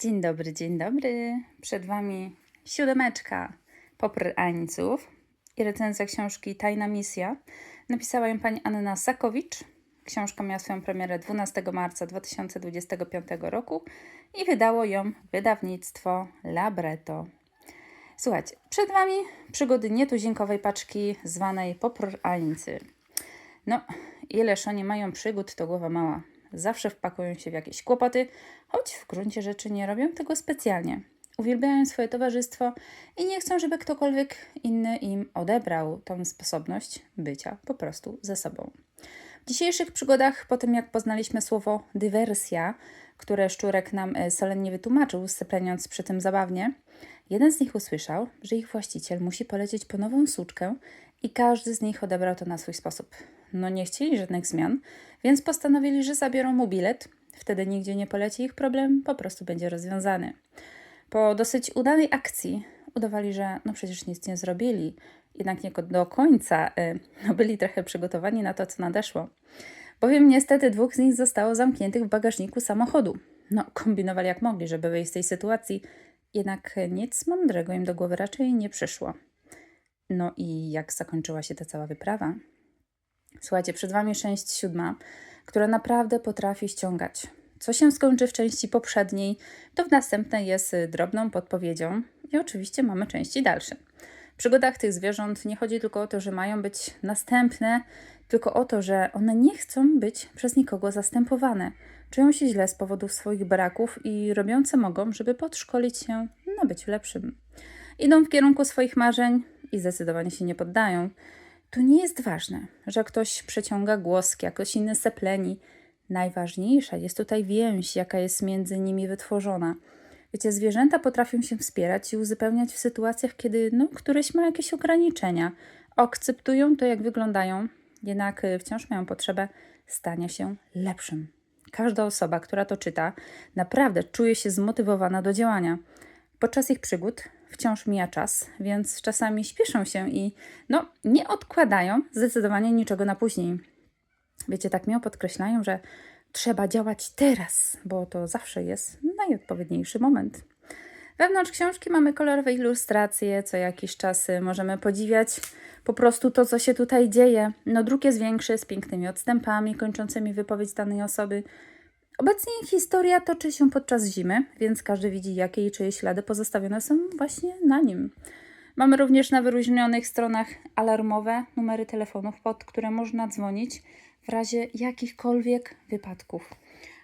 Dzień dobry, dzień dobry. Przed Wami siódemeczka poprańców i recenzja książki Tajna Misja. Napisała ją pani Anna Sakowicz. Książka miała swoją premierę 12 marca 2025 roku i wydało ją wydawnictwo Labretto. Słuchajcie, przed Wami przygody nietuzinkowej paczki zwanej poprańcy. No, ileż oni mają przygód, to głowa mała. Zawsze wpakują się w jakieś kłopoty, choć w gruncie rzeczy nie robią tego specjalnie. Uwielbiają swoje towarzystwo i nie chcą, żeby ktokolwiek inny im odebrał tą sposobność bycia po prostu ze sobą. W dzisiejszych przygodach, po tym jak poznaliśmy słowo dywersja, które Szczurek nam e, solennie wytłumaczył, sypleniąc przy tym zabawnie, jeden z nich usłyszał, że ich właściciel musi polecieć po nową suczkę i każdy z nich odebrał to na swój sposób. No nie chcieli żadnych zmian, więc postanowili, że zabiorą mu bilet. Wtedy nigdzie nie poleci ich problem, po prostu będzie rozwiązany. Po dosyć udanej akcji udawali, że no przecież nic nie zrobili, jednak nie do końca y, no byli trochę przygotowani na to, co nadeszło. Bowiem niestety dwóch z nich zostało zamkniętych w bagażniku samochodu. No, kombinowali jak mogli, żeby wyjść z tej sytuacji, jednak nic mądrego im do głowy raczej nie przyszło. No i jak zakończyła się ta cała wyprawa? Słuchajcie, przed Wami część siódma, która naprawdę potrafi ściągać. Co się skończy w części poprzedniej, to w następnej jest drobną podpowiedzią i oczywiście mamy części dalsze. W przygodach tych zwierząt nie chodzi tylko o to, że mają być następne, tylko o to, że one nie chcą być przez nikogo zastępowane. Czują się źle z powodu swoich braków i robią co mogą, żeby podszkolić się na być lepszym. Idą w kierunku swoich marzeń i zdecydowanie się nie poddają. Tu nie jest ważne, że ktoś przeciąga głoski, a ktoś inny sepleni. Najważniejsza jest tutaj więź, jaka jest między nimi wytworzona. Wiecie, zwierzęta potrafią się wspierać i uzupełniać w sytuacjach, kiedy no, któreś ma jakieś ograniczenia. Akceptują to, jak wyglądają, jednak y, wciąż mają potrzebę stania się lepszym. Każda osoba, która to czyta, naprawdę czuje się zmotywowana do działania. Podczas ich przygód wciąż mija czas, więc czasami śpieszą się i no, nie odkładają zdecydowanie niczego na później. Wiecie, tak miło podkreślają, że trzeba działać teraz, bo to zawsze jest najodpowiedniejszy moment. Wewnątrz książki mamy kolorowe ilustracje, co jakiś czas możemy podziwiać po prostu to, co się tutaj dzieje. No, druk jest większy, z pięknymi odstępami kończącymi wypowiedź danej osoby. Obecnie historia toczy się podczas zimy, więc każdy widzi, jakie i czyje ślady pozostawione są właśnie na nim. Mamy również na wyróżnionych stronach alarmowe numery telefonów, pod które można dzwonić w razie jakichkolwiek wypadków.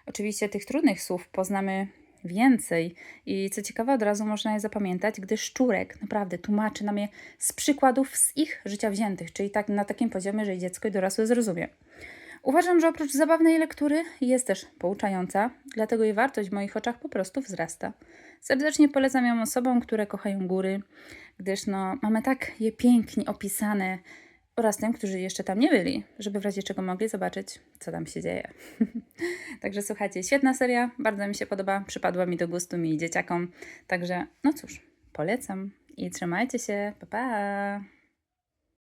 Oczywiście tych trudnych słów poznamy więcej i co ciekawe, od razu można je zapamiętać, gdy szczurek naprawdę tłumaczy nam je z przykładów z ich życia wziętych, czyli tak na takim poziomie, że dziecko i dorosły zrozumie. Uważam, że oprócz zabawnej lektury jest też pouczająca, dlatego jej wartość w moich oczach po prostu wzrasta. Serdecznie polecam ją osobom, które kochają góry, gdyż no, mamy tak je pięknie opisane oraz tym, którzy jeszcze tam nie byli, żeby w razie czego mogli zobaczyć, co tam się dzieje. Także słuchajcie, świetna seria, bardzo mi się podoba, przypadła mi do gustu mi i dzieciakom. Także no cóż, polecam i trzymajcie się, pa pa!